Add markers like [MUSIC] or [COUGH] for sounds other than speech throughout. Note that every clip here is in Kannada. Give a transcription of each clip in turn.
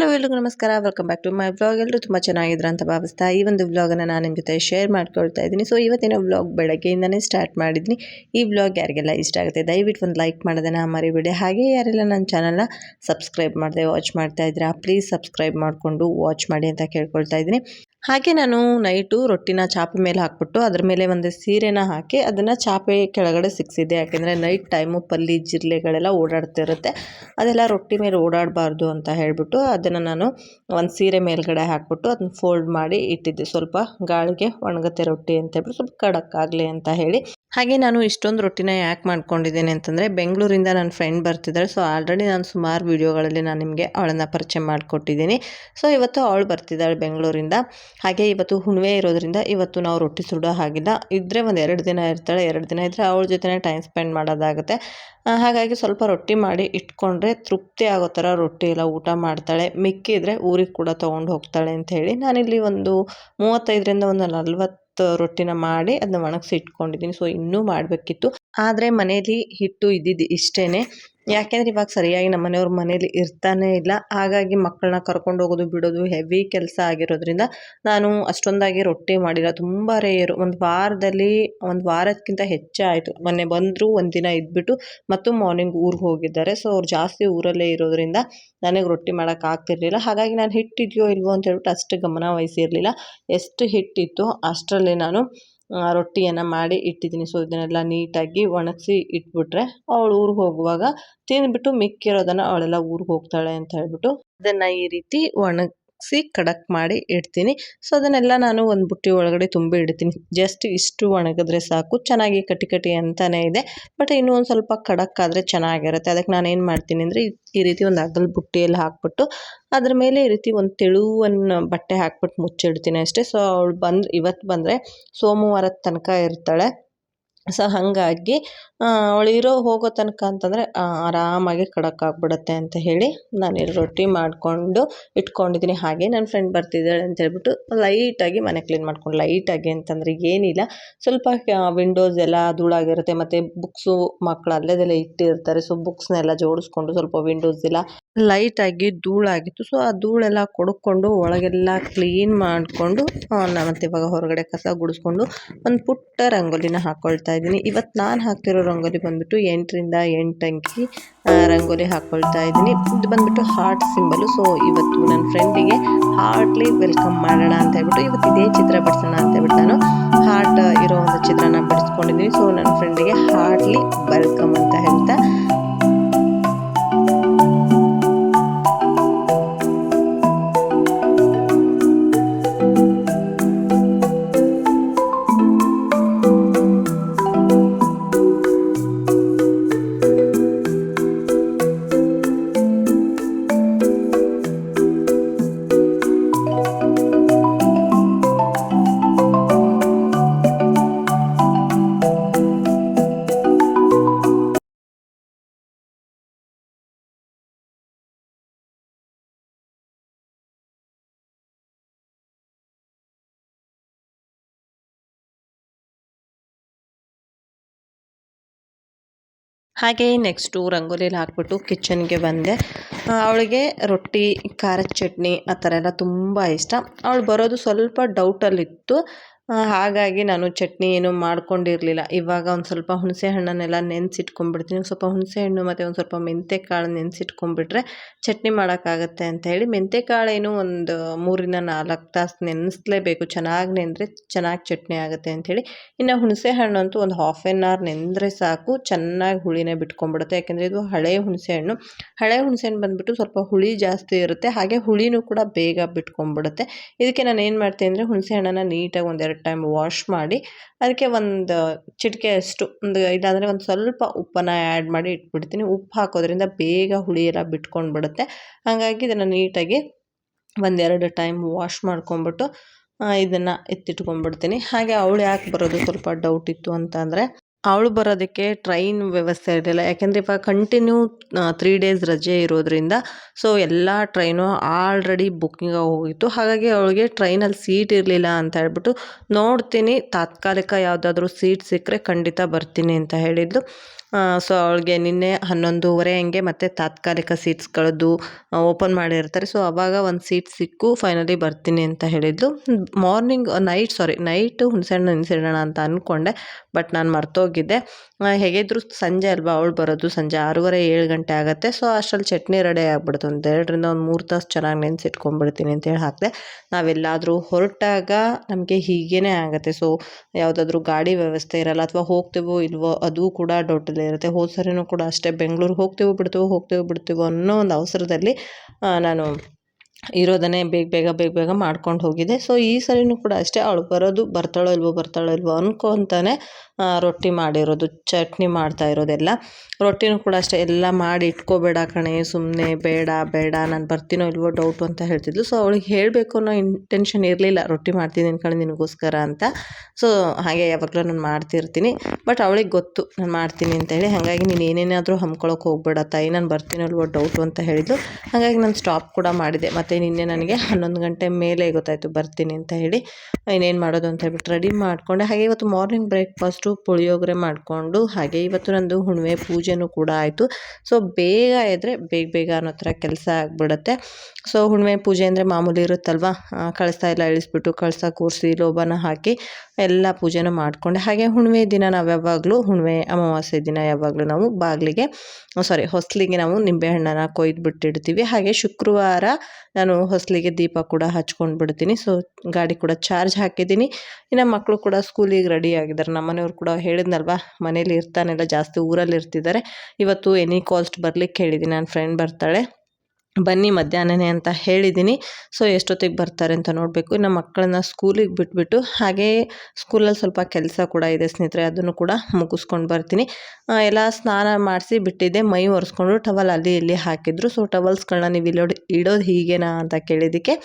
ಹಲೋ ಎಲ್ರಿಗೂ ನಮಸ್ಕಾರ. Welcome back to my blog ಎಲ್ಲರೂ ತುಂಬ ಚೆನ್ನಾಗಿದ್ರ ಅಂತ ಭಾವಿಸ್ತಾ ಈ ಒಂದು ವ್ಲಾಗನ್ನು ನಾನು ನಿಮ್ಮ ಜೊತೆ ಶೇರ್ ಮಾಡ್ಕೊಳ್ತಾ ಇದ್ದೀನಿ. ಸೊ ಇವತ್ತಿನ ವ್ಲಾಗ್ ಬೆಳಗ್ಗೆಯಿಂದನೇ ಸ್ಟಾರ್ಟ್ ಮಾಡಿದ್ದೀನಿ. ಈ ವ್ಲಾಗ್ ಯಾರಿಗೆಲ್ಲ ಇಷ್ಟ ಆಗುತ್ತೆ, ದಯವಿಟ್ಟು ಒಂದು ಲೈಕ್ ಮಾಡೋದನ್ನು ಮರಿಬೇಡಿ. ಹಾಗೆ ಯಾರೆಲ್ಲ ನನ್ನ ಚಾನಲ್ನ ಸಬ್ಸ್ಕ್ರೈಬ್ ಮಾಡಿದೆ ವಾಚ್ ಮಾಡ್ತಾ ಇದ್ದೀರಾ ಪ್ಲೀಸ್ ಸಬ್ಸ್ಕ್ರೈಬ್ ಮಾಡಿಕೊಂಡು ವಾಚ್ ಮಾಡಿ ಅಂತ ಕೇಳ್ಕೊಳ್ತಾ ಇದ್ದೀನಿ. ಹಾಗೆ ನಾನು ನೈಟು ರೊಟ್ಟಿನ ಚಾಪೆ ಮೇಲೆ ಹಾಕ್ಬಿಟ್ಟು ಅದ್ರ ಮೇಲೆ ಒಂದು ಸೀರೆನ ಹಾಕಿ ಅದನ್ನು ಚಾಪೆ ಕೆಳಗಡೆ ಸಿಕ್ಸಿದ್ದೆ ಯಾಕೆಂದರೆ ನೈಟ್ ಟೈಮು ಪಲ್ಲಿ, ಜಿರ್ಲೆಗಳೆಲ್ಲ ಓಡಾಡ್ತಿರುತ್ತೆ ಅದೆಲ್ಲ ರೊಟ್ಟಿ ಮೇಲೆ ಓಡಾಡಬಾರ್ದು ಅಂತ ಹೇಳಿಬಿಟ್ಟು ಅದನ್ನು ನಾನು ಒಂದು ಸೀರೆ ಮೇಲ್ಗಡೆ ಹಾಕ್ಬಿಟ್ಟು ಅದನ್ನ ಫೋಲ್ಡ್ ಮಾಡಿ ಇಟ್ಟಿದ್ದೆ. ಸ್ವಲ್ಪ ಗಾಳಿಗೆ ಒಣಗುತ್ತೆ ರೊಟ್ಟಿ ಅಂತ ಹೇಳ್ಬಿಟ್ಟು ಸ್ವಲ್ಪ ಖಡಕ್ ಆಗಲಿ ಅಂತ ಹೇಳಿ ಹಾಗೆ ನಾನು ಇಷ್ಟೊಂದು ರೊಟ್ಟಿನ ಯಾಕೆ ಮಾಡ್ಕೊಂಡಿದ್ದೇನೆ ಅಂತಂದರೆ ಬೆಂಗಳೂರಿಂದ ನನ್ನ ಫ್ರೆಂಡ್ ಬರ್ತಿದ್ದಾಳೆ. ಸೊ ಆಲ್ರೆಡಿ ನಾನು ಸುಮಾರು ವೀಡಿಯೋಗಳಲ್ಲಿ ನಾನು ನಿಮಗೆ ಅವಳನ್ನು ಪರಿಚಯ ಮಾಡಿಕೊಟ್ಟಿದ್ದೀನಿ. ಸೊ ಇವತ್ತು ಅವಳು ಬರ್ತಿದ್ದಾಳೆ ಬೆಂಗಳೂರಿಂದ. ಹಾಗೆ ಇವತ್ತು ಹುಣವೇ ಇರೋದ್ರಿಂದ ಇವತ್ತು ನಾವು ರೊಟ್ಟಿ ಸುಡೋ ಹಾಗಿಲ್ಲ. ಇದ್ದರೆ ಒಂದು ಎರಡು ದಿನ ಇರ್ತಾಳೆ. ಎರಡು ದಿನ ಇದ್ದರೆ ಅವಳ ಜೊತೆನೇ ಟೈಮ್ ಸ್ಪೆಂಡ್ ಮಾಡೋದಾಗುತ್ತೆ. ಹಾಗಾಗಿ ಸ್ವಲ್ಪ ರೊಟ್ಟಿ ಮಾಡಿ ಇಟ್ಕೊಂಡ್ರೆ ತೃಪ್ತಿ ಆಗೋ ಥರ ರೊಟ್ಟಿ ಎಲ್ಲ ಊಟ ಮಾಡ್ತಾಳೆ. ಮಿಕ್ಕಿದ್ರೆ ಊರಿಗೆ ಕೂಡ ತೊಗೊಂಡು ಹೋಗ್ತಾಳೆ ಅಂತ ಹೇಳಿ ನಾನಿಲ್ಲಿ ಒಂದು ಮೂವತ್ತೈದರಿಂದ ಒಂದು ನಲ್ವತ್ತು ರೊಟ್ಟಿನ ಮಾಡಿ ಅದನ್ನ ಒಣಗಿಸಿ ಇಟ್ಕೊಂಡಿದ್ದೀನಿ ಸೊ ಇನ್ನೂ ಮಾಡಬೇಕಿತ್ತು. ಆದರೆ ಮನೇಲಿ ಹಿಟ್ಟು ಇದ್ದಿದ್ದು ಇಷ್ಟೇ ಯಾಕೆಂದರೆ ಇವಾಗ ಸರಿಯಾಗಿ ನಮ್ಮ ಮನೆಯವ್ರ ಮನೇಲಿ ಇರ್ತಾನೆ ಇಲ್ಲ. ಹಾಗಾಗಿ ಮಕ್ಕಳನ್ನ ಕರ್ಕೊಂಡು ಹೋಗೋದು ಬಿಡೋದು ಹೆವಿ ಕೆಲಸ ಆಗಿರೋದ್ರಿಂದ ನಾನು ಅಷ್ಟೊಂದಾಗಿ ರೊಟ್ಟಿ ಮಾಡಿಲ್ಲ. ತುಂಬ ರೇಯರು ಒಂದು ವಾರದಲ್ಲಿ, ಒಂದು ವಾರಕ್ಕಿಂತ ಹೆಚ್ಚಾಯಿತು ಮೊನ್ನೆ ಬಂದರೂ, ಒಂದು ದಿನ ಇದ್ಬಿಟ್ಟು ಮತ್ತು ಮಾರ್ನಿಂಗ್ ಊರಿಗೆ ಹೋಗಿದ್ದಾರೆ. ಸೊ ಅವ್ರು ಜಾಸ್ತಿ ಊರಲ್ಲೇ ಇರೋದ್ರಿಂದ ನನಗೆ ರೊಟ್ಟಿ ಮಾಡೋಕೆ ಆಗ್ತಿರ್ಲಿಲ್ಲ. ಹಾಗಾಗಿ ನಾನು ಹಿಟ್ಟಿದೆಯೋ ಇಲ್ವೋ ಅಂತ ಹೇಳ್ಬಿಟ್ಟು ಅಷ್ಟು ಗಮನ ವಹಿಸಿರಲಿಲ್ಲ. ಎಷ್ಟು ಹಿಟ್ಟಿತ್ತು ಅಷ್ಟರಲ್ಲಿ ನಾನು ರೊಟ್ಟಿಯನ್ನು ಮಾಡಿ ಇಟ್ಟಿದ್ದೀನಿ. ಸೊ ಇದನ್ನೆಲ್ಲ ನೀಟಾಗಿ ಒಣಗಿಸಿ ಇಟ್ಬಿಟ್ರೆ ಅವಳು ಊರಿಗೆ ಹೋಗುವಾಗ ತಿಂದ್ಬಿಟ್ಟು ಮಿಕ್ಕಿರೋದನ್ನು ಅವಳೆಲ್ಲ ಊರಿಗೆ ಹೋಗ್ತಾಳೆ ಅಂತ ಹೇಳ್ಬಿಟ್ಟು ಅದನ್ನು ಈ ರೀತಿ ಒಣಗಿಸಿ ಖಡಕ್ ಮಾಡಿ ಇಡ್ತೀನಿ. ಸೊ ಅದನ್ನೆಲ್ಲ ನಾನು ಒಂದು ಬುಟ್ಟಿ ಒಳಗಡೆ ತುಂಬಿ ಇಡ್ತೀನಿ. ಜಸ್ಟ್ ಇಷ್ಟು ಒಣಗಿದ್ರೆ ಸಾಕು. ಚೆನ್ನಾಗಿ ಕಟಿ ಕಟಿ ಅಂತಲೇ ಇದೆ. ಬಟ್ ಇನ್ನೂ ಒಂದು ಸ್ವಲ್ಪ ಖಡಕ್ ಆದರೆ ಚೆನ್ನಾಗಿರುತ್ತೆ. ಅದಕ್ಕೆ ನಾನು ಏನು ಮಾಡ್ತೀನಿ ಅಂದರೆ, ಈ ರೀತಿ ಒಂದು ಅಗಲ್ ಬುಟ್ಟಿಯಲ್ಲಿ ಹಾಕ್ಬಿಟ್ಟು, ಅದ್ರ ಮೇಲೆ ಈ ರೀತಿ ಒಂದು ತೆಳುವನ್ನು ಬಟ್ಟೆ ಹಾಕ್ಬಿಟ್ಟು ಮುಚ್ಚಿಡ್ತೀನಿ ಅಷ್ಟೇ. ಸೊ ಅವಳು ಬಂದು ಇವತ್ತು ಬಂದರೆ ಸೋಮವಾರದ ತನಕ ಇರ್ತಾಳೆ. ಸೊ ಹಾಗಾಗಿ ಅವಳು ಇರೋ ಹೋಗೋ ತನಕ ಅಂತಂದರೆ ಆರಾಮಾಗಿ ಕಡಕ್ಕಾಗ್ಬಿಡುತ್ತೆ ಅಂತ ಹೇಳಿ ನಾನು ಇಲ್ಲಿ ರೊಟ್ಟಿ ಮಾಡಿಕೊಂಡು ಇಟ್ಕೊಂಡಿದ್ದೀನಿ ಹಾಗೆ ನನ್ನ ಫ್ರೆಂಡ್ ಬರ್ತಿದ್ದಾಳೆ ಅಂತ ಹೇಳ್ಬಿಟ್ಟು ಲೈಟಾಗಿ ಮನೆ ಕ್ಲೀನ್ ಮಾಡ್ಕೊಂಡು ಲೈಟಾಗಿ ಅಂತಂದರೆ ಏನಿಲ್ಲ. ಸ್ವಲ್ಪ ವಿಂಡೋಸ್ ಎಲ್ಲ ಧೂಳಾಗಿರುತ್ತೆ. ಮತ್ತು ಬುಕ್ಸು ಮಕ್ಕಳು ಅಲ್ಲೇದೆಲ್ಲ ಇಟ್ಟಿರ್ತಾರೆ. ಸೊ ಬುಕ್ಸ್ನೆಲ್ಲ ಜೋಡಿಸ್ಕೊಂಡು ಸ್ವಲ್ಪ ವಿಂಡೋಸ್ ಎಲ್ಲ ಲೈಟಾಗಿ ಧೂಳಾಗಿತ್ತು. ಸೊ ಆ ಧೂಳೆಲ್ಲ ಕೊಡ್ಕೊಂಡು ಒಳಗೆಲ್ಲ ಕ್ಲೀನ್ ಮಾಡಿಕೊಂಡು ಮತ್ತೆ ಇವಾಗ ಹೊರಗಡೆ ಕಸ ಗುಡಿಸ್ಕೊಂಡು ಒಂದು ಪುಟ್ಟ ರಂಗೋಲಿನ ಹಾಕ್ಕೊಳ್ತಾ ಇದ್ದೀನಿ. ಇವತ್ತು ನಾನು ಹಾಕ್ತಿರೋ ರಂಗೋಲಿ ಬಂದ್ಬಿಟ್ಟು ಎಂಟರಿಂದ ಎಂಟು ಅಂಕಿ ರಂಗೋಲಿ ಹಾಕ್ಕೊಳ್ತಾ ಇದ್ದೀನಿ. ಇದು ಬಂದ್ಬಿಟ್ಟು ಹಾರ್ಟ್ ಸಿಂಬಲು ಸೊ ಇವತ್ತು ನನ್ನ ಫ್ರೆಂಡಿಗೆ ಹಾರ್ಟ್ಲಿ ವೆಲ್ಕಮ್ ಮಾಡೋಣ ಅಂತ ಹೇಳ್ಬಿಟ್ಟು ಇವತ್ತು ಇದೇ ಚಿತ್ರ ಬಿಡಿಸೋಣ ಅಂತ ಹೇಳ್ಬಿಟ್ಟು ನಾನು ಹಾರ್ಟ್ ಇರೋ ಒಂದು ಚಿತ್ರನ ಬಿಡಿಸ್ಕೊಂಡಿದ್ದೀನಿ. ಸೊ ನನ್ನ ಫ್ರೆಂಡಿಗೆ ಹಾರ್ಟ್ಲಿ ವೆಲ್ಕಮ್ ಅಂತ ಹೇಳ್ತಾ ಹಾಗೆ ನೆಕ್ಸ್ಟು ರಂಗೋಲಿಲಿ ಹಾಕ್ಬಿಟ್ಟು ಕಿಚನ್ಗೆ ಬಂದೆ. ಅವಳಿಗೆ ರೊಟ್ಟಿ, ಖಾರದ ಚಟ್ನಿ ಆ ಥರ ಎಲ್ಲ ತುಂಬ ಇಷ್ಟ. ಅವಳು ಬರೋದು ಸ್ವಲ್ಪ ಡೌಟಲ್ಲಿತ್ತು ಹಾಗಾಗಿ ನಾನು ಚಟ್ನಿ ಏನು ಮಾಡ್ಕೊಂಡಿರಲಿಲ್ಲ. ಇವಾಗ ಒಂದು ಸ್ವಲ್ಪ ಹುಣಸೆ ಹಣ್ಣನ್ನೆಲ್ಲ ನೆನೆಸಿಟ್ಕೊಂಡ್ಬಿಡ್ತೀನಿ. ಸ್ವಲ್ಪ ಹುಣಸೆ ಹಣ್ಣು ಮತ್ತು ಒಂದು ಸ್ವಲ್ಪ ಮೆಂತ್ಯ ಕಾಳು ನೆನೆಸಿಟ್ಕೊಂಡ್ಬಿಟ್ರೆ ಚಟ್ನಿ ಮಾಡೋಕ್ಕಾಗತ್ತೆ ಅಂತ ಹೇಳಿ ಮೆಂತ್ಯ ಏನು ಒಂದು ಮೂರಿಂದ ನಾಲ್ಕು ತಾಸು ನೆನೆಸ್ಲೇಬೇಕು. ಚೆನ್ನಾಗಿ ನೆಂದರೆ ಚೆನ್ನಾಗಿ ಚಟ್ನಿ ಆಗುತ್ತೆ ಅಂಥೇಳಿ ಇನ್ನು ಹುಣಸೆ ಹಣ್ಣು ಅಂತೂ ಒಂದು ಹಾಫ್ ಆ್ಯನ್ ಅವರ್ ನೆಂದರೆ ಸಾಕು. ಚೆನ್ನಾಗಿ ಹುಳಿನೇ ಬಿಟ್ಕೊಂಡ್ಬಿಡುತ್ತೆ. ಯಾಕೆಂದರೆ ಇದು ಹಳೆ ಹುಣಸೆ ಹಣ್ಣು. ಹಳೆ ಹುಣಸೆ ಹಣ್ಣು ಬಂದುಬಿಟ್ಟು ಸ್ವಲ್ಪ ಹುಳಿ ಜಾಸ್ತಿ ಇರುತ್ತೆ. ಹಾಗೆ ಹುಳಿನೂ ಕೂಡ ಬೇಗ ಬಿಟ್ಕೊಂಡ್ಬಿಡುತ್ತೆ. ಇದಕ್ಕೆ ನಾನು ಏನು ಮಾಡ್ತೀನಿ ಅಂದರೆ ಹುಣಸೆ ಹಣ್ಣನ್ನು ನೀಟಾಗಿ ಒಂದೆರಡು ಟೈಮ್ ವಾಶ್ ಮಾಡಿ ಅದಕ್ಕೆ ಒಂದು ಚಿಟಿಕೆ ಅಷ್ಟು ಒಂದು ಇಲ್ಲಾಂದರೆ ಒಂದು ಸ್ವಲ್ಪ ಉಪ್ಪನ್ನು ಆ್ಯಡ್ ಮಾಡಿ ಇಟ್ಬಿಡ್ತೀನಿ. ಉಪ್ಪು ಹಾಕೋದ್ರಿಂದ ಬೇಗ ಹುಳಿ ಎಲ್ಲ ಬಿಟ್ಕೊಂಡ್ಬಿಡುತ್ತೆ. ಹಾಗಾಗಿ ಇದನ್ನು ನೀಟಾಗಿ ಒಂದೆರಡು ಟೈಮ್ ವಾಶ್ ಮಾಡ್ಕೊಂಬಿಟ್ಟು ಇದನ್ನು ಎತ್ತಿಟ್ಕೊಂಡ್ಬಿಡ್ತೀನಿ. ಹಾಗೆ ಅವಳು ಯಾಕೆ ಬರೋದು ಸ್ವಲ್ಪ ಡೌಟ್ ಇತ್ತು ಅಂತ ಅವಳು ಬರೋದಕ್ಕೆ ಟ್ರೈನ್ ವ್ಯವಸ್ಥೆ ಇರಲಿಲ್ಲ ಯಾಕೆಂದರೆ ಇವಾಗ ಕಂಟಿನ್ಯೂ ತ್ರೀ ಡೇಸ್ ರಜೆ ಇರೋದ್ರಿಂದ ಸೊ ಎಲ್ಲ ಟ್ರೈನು ಆಲ್ರೆಡಿ ಬುಕ್ಕಿಂಗ್ ಹೋಗಿತ್ತು. ಹಾಗಾಗಿ ಅವಳಿಗೆ ಟ್ರೈನಲ್ಲಿ ಸೀಟ್ ಇರಲಿಲ್ಲ ಅಂತ ಹೇಳ್ಬಿಟ್ಟು ನೋಡ್ತೀನಿ. ತಾತ್ಕಾಲಿಕ ಯಾವುದಾದ್ರೂ ಸೀಟ್ ಸಿಕ್ಕರೆ ಖಂಡಿತ ಬರ್ತೀನಿ ಅಂತ ಹೇಳಿದ್ಲು. ಸೊ ಅವಳಿಗೆ ನಿನ್ನೆ ಹನ್ನೊಂದೂವರೆ ಹಂಗೆ ಮತ್ತು ತಾತ್ಕಾಲಿಕ ಸೀಟ್ಸ್ಗಳದ್ದು ಓಪನ್ ಮಾಡಿರ್ತಾರೆ. ಸೊ ಅವಾಗ ಒಂದು ಸೀಟ್ ಸಿಕ್ಕು ಫೈನಲಿ ಬರ್ತೀನಿ ಅಂತ ಹೇಳಿದ್ಲು ಮಾರ್ನಿಂಗ್ ನೈಟ್ ಸಾರಿ ನೈಟು ಹುಣಸೆಹಣ್ಣು ನಿನ್ಸಿಡೋಣ ಅಂತ ಅಂದ್ಕೊಂಡೆ ಬಟ್ ನಾನು ಮರ್ತೋಗಿದ್ದೆ. ಹೇಗಿದ್ರು ಸಂಜೆ ಅಲ್ವಾ, ಅವಳು ಬರೋದು ಸಂಜೆ ಆರೂವರೆ, ಏಳು ಗಂಟೆ ಆಗುತ್ತೆ. ಸೊ ಅಷ್ಟರಲ್ಲಿ ಚಟ್ನಿ ರೆಡಿ ಆಗ್ಬಿಡುತ್ತೆ ಒಂದು ಎರಡರಿಂದ ಒಂದು ಮೂರು ತಾಸು ಚೆನ್ನಾಗಿ ನೆನೆಸಿಟ್ಕೊಂಡ್ಬಿಡ್ತೀನಿ ಅಂತೇಳಿ ಹಾಕಿದೆ. ನಾವೆಲ್ಲಾದರೂ ಹೊರಟಾಗ ನಮಗೆ ಹೀಗೇ ಆಗುತ್ತೆ. ಸೊ ಯಾವುದಾದ್ರೂ ಗಾಡಿ ವ್ಯವಸ್ಥೆ ಇರಲ್ಲ, ಅಥವಾ ಹೋಗ್ತೇವೋ ಇಲ್ವೋ, ಅದು ಕೂಡ ಇರುತ್ತೆ. ಹೋದ ಸರಿನೂ ಕೂಡ ಅಷ್ಟೇ. ಬೆಂಗ್ಳೂರಿಗೆ ಹೋಗ್ತೀವೋ ಬಿಡ್ತೀವೋ ಹೋಗ್ತೀವೋ ಬಿಡ್ತೀವೋ ಅನ್ನೋ ಒಂದು ಅವಸರದಲ್ಲಿ ನಾನು ಇರೋದನ್ನೇ ಬೇಗ ಬೇಗ ಬೇಗ ಬೇಗ ಮಾಡ್ಕೊಂಡು ಹೋಗಿದೆ. ಸೊ ಈ ಸರಿನೂ ಕೂಡ ಅಷ್ಟೇ ಅವಳು ಬರೋದು, ಬರ್ತಾಳೋ ಇಲ್ವೋ ಬರ್ತಾಳೋ ಇಲ್ವೋ ಅನ್ಕೊತಾನೆ ರೊಟ್ಟಿ ಮಾಡಿರೋದು, ಚಟ್ನಿ ಮಾಡ್ತಾ ಇರೋದೆಲ್ಲ. ರೊಟ್ಟಿನೂ ಕೂಡ ಅಷ್ಟೇ, ಎಲ್ಲ ಮಾಡಿ ಇಟ್ಕೋಬೇಡ ಕಣೆ ಸುಮ್ಮನೆ ಬೇಡ ಬೇಡ, ನಾನು ಬರ್ತೀನೋ ಇಲ್ವೋ ಡೌಟು ಅಂತ ಹೇಳ್ತಿದ್ಲು. ಸೊ ಅವಳಿಗೆ ಹೇಳಬೇಕು ಅನ್ನೋ ಇಂಟೆನ್ಷನ್ ಇರಲಿಲ್ಲ, ರೊಟ್ಟಿ ಮಾಡ್ತಿದ್ದೀನಿ ಕಣೆ ನಿನಗೋಸ್ಕರ ಅಂತ. ಸೊ ಹಾಗೆ ಯಾವಾಗಲೂ ನಾನು ಮಾಡ್ತಿರ್ತೀನಿ ಬಟ್ ಅವಳಿಗೆ ಗೊತ್ತು, ನಾನು ಮಾಡ್ತೀನಿ ಅಂತೇಳಿ ಹಾಗಾಗಿ ನೀನು ಏನೇನಾದರೂ ಹಮ್ಕೊಳಕ್ಕೆ ಹೋಗ್ಬೇಡ ತಾಯಿ, ನಾನು ಬರ್ತೀನೋ ಇಲ್ವೋ ಡೌಟು ಅಂತ ಹೇಳಿದ್ಲು. ಹಾಗಾಗಿ ನಾನು ಸ್ಟಾಪ್ ಕೂಡ ಮಾಡಿದೆ. ಮತ್ತು ನಿನ್ನೆ ನನಗೆ ಹನ್ನೊಂದು ಗಂಟೆ ಮೇಲೆ ಗೊತ್ತಾಯಿತು, ಬರ್ತೀನಿ ಅಂತ ಹೇಳಿ ಇನ್ನೇನು ಮಾಡೋದು ಅಂತ ಹೇಳ್ಬಿಟ್ಟು ರೆಡಿ ಮಾಡಿಕೊಂಡೆ. ಹಾಗೆ ಇವತ್ತು ಮಾರ್ನಿಂಗ್ ಬ್ರೇಕ್ಫಾಸ್ಟು ಪುಳಿಯೋಗರೆ ಮಾಡಿಕೊಂಡು, ಹಾಗೆ ಇವತ್ತು ನಂದು ಹುಣ್ಣಿಮೆ ಪೂಜೆನೂ ಕೂಡ ಆಯಿತು. ಸೊ ಬೇಗ ಇದ್ದರೆ ಬೇಗ ಬೇಗ ಅನ್ನೋ ಥರ ಕೆಲಸ ಆಗಿಬಿಡುತ್ತೆ. ಸೊ ಹುಣ್ಣಿಮೆ ಪೂಜೆ ಅಂದರೆ ಮಾಮೂಲಿ ಇರುತ್ತಲ್ವ? ಕಳಸ ಕಳಿಸ್ತಾ ಎಲ್ಲ ಇಳಿಸ್ಬಿಟ್ಟು ಕಳಸ, ಕೂರಿಸಿ, ಲೋಬನ ಹಾಕಿ ಎಲ್ಲ ಪೂಜೆನೂ ಮಾಡಿಕೊಂಡೆ. ಹಾಗೆ ಹುಣ್ಮೆ ದಿನ ನಾವು ಯಾವಾಗಲೂ ಹುಣ್ಮೆ ಅಮಾವಾಸ್ಯೆ ದಿನ ಯಾವಾಗಲೂ ನಾವು ಬಾಗಿಲಿಗೆ ಸಾರಿ ಹೊಸಲಿಗೆ ನಾವು ನಿಂಬೆಹಣ್ಣನ್ನು ಕೊಯ್ದು ಬಿಟ್ಟಿಡ್ತೀವಿ. ಹಾಗೆ ಶುಕ್ರವಾರ ನಾನು ಹೊಸಲಿಗೆ ದೀಪ ಕೂಡ ಹಚ್ಕೊಂಡು ಬಿಡ್ತೀನಿ. ಸೊ ಗಾಡಿ ಕೂಡ ಚಾರ್ಜ್ ಹಾಕಿದ್ದೀನಿ. ಇನ್ನು ಮಕ್ಕಳು ಕೂಡ ಸ್ಕೂಲಿಗೆ ರೆಡಿ ಆಗಿದ್ದಾರೆ. ನಮ್ಮ ಮನೆಯವ್ರು ಕೂಡ ಹೇಳಿದ್ನಲ್ವ, ಮನೇಲಿ ಇರ್ತಾನೆಲ್ಲ ಜಾಸ್ತಿ ಊರಲ್ಲಿ ಇರ್ತಿದ್ದಾರೆ ಇವತ್ತು ಎನಿ ಕಾಸ್ಟ್ ಬರ್ಲಿಕ್ಕೆ ಹೇಳಿದ್ದೀನಿ ನನ್ನ ಫ್ರೆಂಡ್ ಬರ್ತಾಳೆ. ಬನ್ನಿ ಮಧ್ಯಾಹ್ನನೇ ಅಂತ ಹೇಳಿದ್ದೀನಿ. ಸೊ ಎಷ್ಟೊತ್ತಿಗೆ ಬರ್ತಾರೆ ಅಂತ ನೋಡಬೇಕು. ಇನ್ನು ಮಕ್ಕಳನ್ನ ಸ್ಕೂಲಿಗೆ ಬಿಟ್ಬಿಟ್ಟು ಹಾಗೇ ಸ್ಕೂಲಲ್ಲಿ ಸ್ವಲ್ಪ ಕೆಲಸ ಕೂಡ ಇದೆ ಸ್ನೇಹಿತರೆ, ಅದನ್ನು ಕೂಡ ಮುಗಿಸ್ಕೊಂಡು ಬರ್ತೀನಿ. ಎಲ್ಲ ಸ್ನಾನ ಮಾಡಿಸಿ ಬಿಟ್ಟಿದ್ದೆ. ಮೈ ಒರೆಸ್ಕೊಂಡು ಟವಲ್ ಅಲ್ಲಿ ಇಲ್ಲಿ ಹಾಕಿದ್ರು. ಸೊ ಟವಲ್ಸ್ಗಳನ್ನ ನೀವು ಇಲ್ಲಿ ಇಡೋದು ಹೀಗೇನಾ ಅಂತ ಕೇಳಿದ್ದಕ್ಕೆ.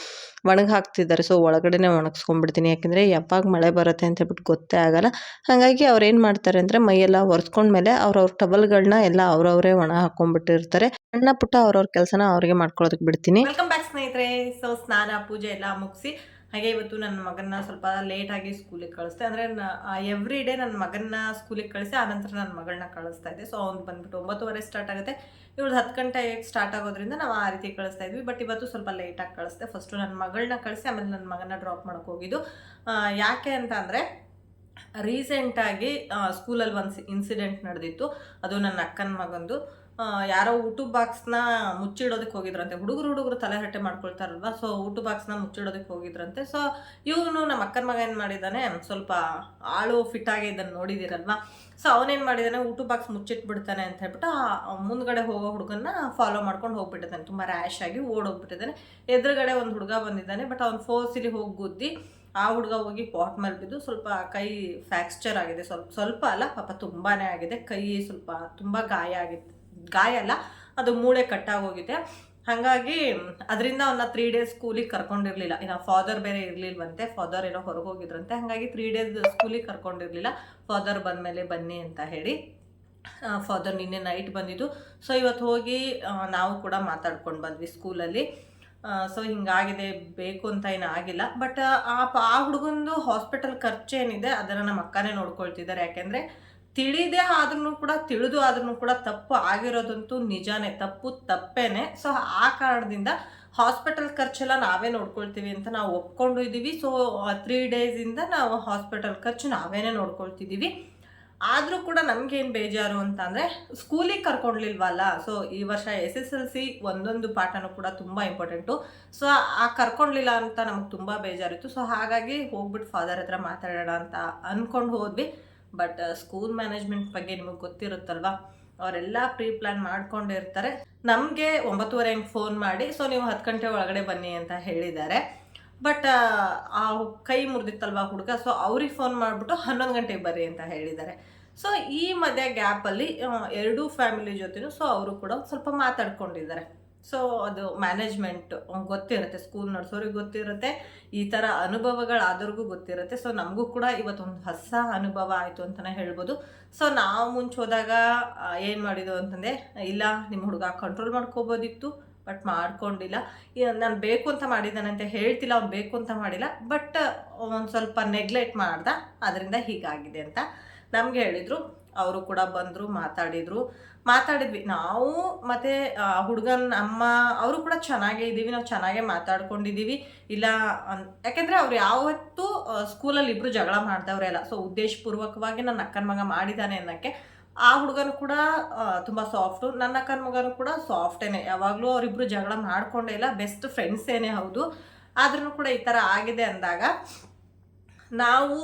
ಒಣಗಿ ಹಾಕ್ತಿದ್ದಾರೆ ಸೊ ಒಳಗಡೆನೇ ಒಣಗಿಸ್ಕೊಂಡ್ಬಿಡ್ತೀನಿ. ಯಾಕೆಂದರೆ ಯಾವಾಗ ಮಳೆ ಬರುತ್ತೆ ಅಂತ ಹೇಳ್ಬಿಟ್ಟು ಗೊತ್ತೇ ಆಗಲ್ಲ. ಹಾಗಾಗಿ ಅವ್ರು ಏನು ಮಾಡ್ತಾರೆ ಅಂದರೆ ಮೈಯೆಲ್ಲ ಒರೆಸ್ಕೊಂಡ್ಮೇಲೆ ಅವ್ರವ್ರ ಟಬಲ್ಗಳನ್ನ ಎಲ್ಲ ಅವ್ರವರೇ ಒಣ ಹಾಕೊಂಡ್ಬಿಟ್ಟಿರ್ತಾರೆ ಸಣ್ಣ ಪುಟ್ಟ ಅವ್ರವ್ರ ಕೆಲಸನ ಅವ್ರಿಗೆ ಮಾಡ್ಕೊಳ್ಳೋದಕ್ಕೆ ಬಿಡ್ತೀನಿ. ವೆಲ್ಕಮ್ ಬ್ಯಾಕ್ ಸ್ನೇಹಿತರೆ. ಸೊ ಸ್ನಾನ, ಪೂಜೆ ಎಲ್ಲ ಮುಗಿಸಿ. ಹಾಗೆ ಇವತ್ತು ನನ್ನ ಮಗನ ಸ್ವಲ್ಪ ಲೇಟಾಗಿ ಸ್ಕೂಲಿಗೆ ಕಳಿಸ್ದೆ. ಅಂದರೆ ಎವ್ರಿ ಡೇ ನನ್ನ ಮಗನ ಸ್ಕೂಲಿಗೆ ಕಳಿಸಿ ಆನಂತರ ನನ್ನ ಮಗಳನ್ನ ಕಳಿಸ್ತಾ ಇದ್ದೆ. ಸೊ ಅವ್ನು ಬಂದ್ಬಿಟ್ಟು ಒಂಬತ್ತುವರೆ ಸ್ಟಾರ್ಟ್ ಆಗುತ್ತೆ. ಇವಳು ಹತ್ತು ಗಂಟೆಗೆ ಸ್ಟಾರ್ಟ್ ಆಗೋದ್ರಿಂದ ನಾವು ಆ ರೀತಿ ಕಳಿಸ್ತಾ ಇದ್ವಿ. ಬಟ್ ಇವತ್ತು ಸ್ವಲ್ಪ ಲೇಟಾಗಿ ಕಳಿಸ್ದೆ. ಫಸ್ಟು ನನ್ನ ಮಗಳನ್ನ ಕಳಿಸಿ, ಆಮೇಲೆ ನನ್ನ ಮಗನ ಡ್ರಾಪ್ ಮಾಡೋಕೆ ಹೋಗಿದ್ದು. ಯಾಕೆ ಅಂತ ಅಂದರೆ ರೀಸೆಂಟಾಗಿ ಸ್ಕೂಲಲ್ಲಿ ಒಂದು ಇನ್ಸಿಡೆಂಟ್ ನಡೆದಿತ್ತು. ಅದು ನನ್ನ ಅಕ್ಕನ ಮಗಂದು. ಯಾರೋ ಊಟದ ಬಾಕ್ಸ್ನ ಮುಚ್ಚಿಡೋದಕ್ಕೆ ಹೋಗಿದ್ರಂತೆ. ಹುಡುಗರು ಹುಡುಗರು ತಲೆ ಹರಟೆ ಮಾಡ್ಕೊಳ್ತಾರಲ್ವ? ಸೊ ಊಟ ಬಾಕ್ಸ್ನ ಮುಚ್ಚಿಡೋದಕ್ಕೆ ಹೋಗಿದ್ರಂತೆ. ಸೊ ಇವನು ನಮ್ಮ ಅಕ್ಕನ ಮಗ ಏನು ಮಾಡಿದ್ದಾನೆ? ಸ್ವಲ್ಪ ಆಳು ಫಿಟ್ ಆಗಿ ಇದನ್ನು ನೋಡಿದಿರಲ್ವ? ಸೊ ಅವನೇನು ಮಾಡಿದ್ದಾನೆ ಊಟ ಬಾಕ್ಸ್ ಮುಚ್ಚಿಟ್ಬಿಡ್ತಾನೆ ಅಂತ ಹೇಳ್ಬಿಟ್ಟು ಮುಂದ್ಗಡೆ ಹೋಗೋ ಹುಡುಗನ್ನ ಫಾಲೋ ಮಾಡ್ಕೊಂಡು ಹೋಗ್ಬಿಟ್ಟಿದ್ದಾನೆ. ತುಂಬ ರ್ಯಾಶ್ ಆಗಿ ಓಡೋಗ್ಬಿಟ್ಟಿದ್ದಾನೆ. ಎದುರುಗಡೆ ಒಂದು ಹುಡುಗ ಬಂದಿದ್ದಾನೆ ಬಟ್ ಅವ್ನು ಫೋರ್ಸಿಲಿ ಹೋಗಿ ಗುದ್ದಿ, ಆ ಹುಡುಗ ಹೋಗಿ ಪಾಟ್ ಮೇಲೆ ಬಿದ್ದು ಸ್ವಲ್ಪ ಕೈ ಫ್ಯಾಕ್ಸ್ಚರ್ ಆಗಿದೆ. ಸ್ವಲ್ಪ ಸ್ವಲ್ಪ ಅಲ್ಲ, ಪಾಪ ತುಂಬಾ ಆಗಿದೆ. ಕೈ ಸ್ವಲ್ಪ ತುಂಬ ಗಾಯ ಆಗಿದೆ. ಗಾಯ ಅಲ್ಲ ಅದು ಮೂಳೆ ಕಟ್ಟಾಗೋಗಿದೆ. ಹಾಗಾಗಿ ಅದರಿಂದ ಅವನ್ನ ತ್ರೀ ಡೇಸ್ ಸ್ಕೂಲಿಗೆ ಕರ್ಕೊಂಡಿರಲಿಲ್ಲ. ಇನ್ನು ಫಾದರ್ ಬೇರೆ ಇರಲಿಲ್ವಂತೆ ಫಾದರ್ ಏನೋ ಹೊರಗೆ ಹೋಗಿದ್ರಂತೆ ಹಾಗಾಗಿ ತ್ರೀ ಡೇಸ್ ಸ್ಕೂಲಿಗೆ ಕರ್ಕೊಂಡಿರ್ಲಿಲ್ಲ. ಫಾದರ್ ಬಂದಮೇಲೆ ಬನ್ನಿ ಅಂತ ಹೇಳಿ ಫಾದರ್ ನಿನ್ನೆ ನೈಟ್ ಬಂದಿದ್ದು. ಸೊ ಇವತ್ತು ಹೋಗಿ ನಾವು ಕೂಡ ಮಾತಾಡ್ಕೊಂಡು ಬಂದ್ವಿ ಸ್ಕೂಲಲ್ಲಿ. ಸೊ ಹಿಂಗಾಗಿದೆ, ಬೇಕು ಅಂತ ಏನು ಆಗಿಲ್ಲ. ಬಟ್ ಆ ಆ ಹುಡುಗಂದು ಹಾಸ್ಪಿಟಲ್ ಖರ್ಚೇನಿದೆ, ಅದನ್ನು ನಮ್ಮ ಅಕ್ಕನೇ ನೋಡ್ಕೊಳ್ತಿದ್ದಾರೆ. ಯಾಕೆಂದರೆ ತಿಳಿದೇ ಆದ್ರೂ ಕೂಡ, ತಿಳಿದು ಆದ್ರೂ ಕೂಡ ತಪ್ಪು ಆಗಿರೋದಂತೂ ನಿಜಾನೇ, ತಪ್ಪು ತಪ್ಪೇನೆ. ಸೊ ಆ ಕಾರಣದಿಂದ ಹಾಸ್ಪಿಟಲ್ ಖರ್ಚೆಲ್ಲ ನಾವೇ ನೋಡ್ಕೊಳ್ತೀವಿ ಅಂತ ನಾವು ಒಪ್ಕೊಂಡು ಇದ್ದೀವಿ ಸೊ ತ್ರೀ ಡೇಸಿಂದ ನಾವು ಹಾಸ್ಪಿಟಲ್ ಖರ್ಚು ನಾವೇನೇ ನೋಡ್ಕೊಳ್ತಿದ್ದೀವಿ ಆದರೂ ಕೂಡ ನಮಗೇನು ಬೇಜಾರು ಅಂತ ಅಂದರೆ ಸ್ಕೂಲಿಗೆ ಕರ್ಕೊಂಡ್ಲಿಲ್ವಲ್ಲ ಸೊ ಈ ವರ್ಷ ಎಸ್ ಎಸ್ ಎಲ್ ಸಿ ಒಂದೊಂದು ಪಾಠನೂ ಕೂಡ ತುಂಬ ಇಂಪಾರ್ಟೆಂಟು ಸೊ ಆ ಕರ್ಕೊಂಡ್ಲಿಲ್ಲ ಅಂತ ನಮ್ಗೆ ತುಂಬ ಬೇಜಾರಿತ್ತು. ಸೊ ಹಾಗಾಗಿ ಹೋಗ್ಬಿಟ್ಟು ಫಾದರ್ ಹತ್ರ ಮಾತಾಡೋಣ ಅಂತ ಅಂದ್ಕೊಂಡು ಹೋದ್ವಿ. ಬಟ್ ಸ್ಕೂಲ್ ಮ್ಯಾನೇಜ್ಮೆಂಟ್ ಬಗ್ಗೆ ನಿಮಗೆ ಗೊತ್ತಿರುತ್ತಲ್ವಾ? ಅವರೆಲ್ಲ ಪ್ರೀ ಪ್ಲಾನ್ ಮಾಡ್ಕೊಂಡಿರ್ತಾರೆ. ನಮಗೆ ಒಂಬತ್ತುವರೆ ಹಂಗೆ ಫೋನ್ ಮಾಡಿ ಸೊ ನೀವು ಹತ್ತು ಗಂಟೆ ಒಳಗಡೆ ಬನ್ನಿ ಅಂತ ಹೇಳಿದ್ದಾರೆ. ಬಟ್, ಆ ಕೈ ಮುರಿದಿತ್ತಲ್ವ ಹುಡುಗ? ಸೊ ಅವ್ರಿಗೆ ಫೋನ್ ಮಾಡಿಬಿಟ್ಟು ಹನ್ನೊಂದು ಗಂಟೆಗೆ ಬರ್ರಿ ಅಂತ ಹೇಳಿದ್ದಾರೆ. ಸೊ ಈ ಮಧ್ಯ ಗ್ಯಾಪಲ್ಲಿ ಎರಡೂ ಫ್ಯಾಮಿಲಿ ಜೊತೆನೂ ಸೊ ಅವರು ಕೂಡ ಸ್ವಲ್ಪ ಮಾತಾಡ್ಕೊಂಡಿದ್ದಾರೆ. ಸೊ ಅದು ಮ್ಯಾನೇಜ್ಮೆಂಟ್ ಗೊತ್ತಿರುತ್ತೆ ಸ್ಕೂಲ್ ನಡೆಸೋರಿಗೆ ಗೊತ್ತಿರುತ್ತೆ, ಈ ಥರ ಅನುಭವಗಳಾದವ್ರಿಗೂ ಗೊತ್ತಿರುತ್ತೆ. ಸೊ ನಮಗೂ ಕೂಡ ಇವತ್ತೊಂದು ಹೊಸ ಅನುಭವ ಆಯಿತು ಅಂತಲೇ ಹೇಳ್ಬೋದು. ಸೊ ನಾವು ಮುಂಚೆ ಹೋದಾಗ ಏನು ಮಾಡಿದ್ದು ಅಂತಂದರೆ, ಇಲ್ಲ ನಿಮ್ಮ ಹುಡುಗ ಕಂಟ್ರೋಲ್ ಮಾಡ್ಕೋಬೋದಿತ್ತು ಬಟ್ ಮಾಡ್ಕೊಂಡಿಲ್ಲ. ನಾನು ಬೇಕು ಅಂತ ಮಾಡಿದ್ದಾನೆ ಅಂತ ಹೇಳ್ತಿಲ್ಲ, ಅವ್ನು ಬೇಕು ಅಂತ ಮಾಡಿಲ್ಲ ಬಟ್ ಒಂದು ಸ್ವಲ್ಪ ನೆಗ್ಲೆಕ್ಟ್ ಮಾಡ್ದ, ಅದರಿಂದ ಹೀಗಾಗಿದೆ ಅಂತ ನಮಗೆ ಹೇಳಿದರು. ಅವರು ಕೂಡ ಬಂದರು, ಮಾತಾಡಿದರು. ಮಾತಾಡಿದ್ವಿ. ನಾವು ಮತ್ತು ಹುಡುಗನ ಅಮ್ಮ, ಅವರು ಕೂಡ ಚೆನ್ನಾಗೇ ಇದ್ದೀವಿ ನಾವು ಚೆನ್ನಾಗೇ ಮಾತಾಡ್ಕೊಂಡಿದ್ದೀವಿ ಇಲ್ಲ ಯಾಕೆಂದರೆ ಅವ್ರು ಯಾವತ್ತೂ ಸ್ಕೂಲಲ್ಲಿ ಇಬ್ಬರು ಜಗಳ ಮಾಡ್ದವ್ರೆ ಅಲ್ಲ. ಸೊ ಉದ್ದೇಶಪೂರ್ವಕವಾಗಿ ನನ್ನ ಅಕ್ಕನ ಮಗ ಮಾಡಿದ್ದಾನೆ ಅನ್ನೋಕ್ಕೆ ಆ ಹುಡುಗನು ಕೂಡ ತುಂಬ ಸಾಫ್ಟು ನನ್ನ ಅಕ್ಕನ ಮಗನು ಕೂಡ ಸಾಫ್ಟೇನೆ ಯಾವಾಗಲೂ ಅವರಿಬ್ಬರು ಜಗಳ ಮಾಡಿಕೊಂಡೇ ಇಲ್ಲ. ಬೆಸ್ಟ್ ಫ್ರೆಂಡ್ಸೇನೆ ಹೌದು. ಆದ್ರೂ ಕೂಡ ಈ ಥರ ಆಗಿದೆ ಅಂದಾಗ ನಾವು